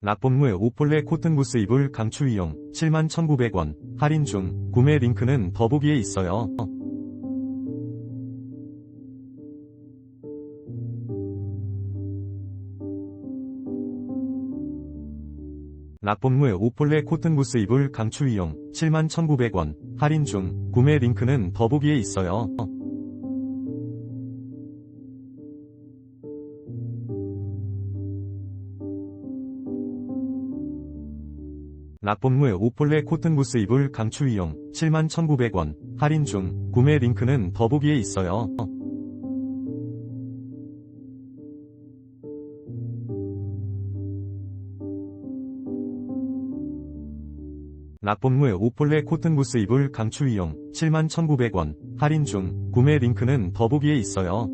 낙본무의 오폴레 코튼부스 이불 강추 이용 71,900원 할인 중 구매 링크는 더보기에 있어요. 낙본무의 오폴레 코튼부스 이불 강추 이용 71,900원 할인 중 구매 링크는 더보기에 있어요. 낙본무의 오폴레 코튼부스 이불 강추 이용 71,900원 할인 중 구매 링크는 더보기에 있어요. 낙본무의 오폴레 코튼부스 이불 강추 이용 71,900원 할인 중 구매 링크는 더보기에 있어요.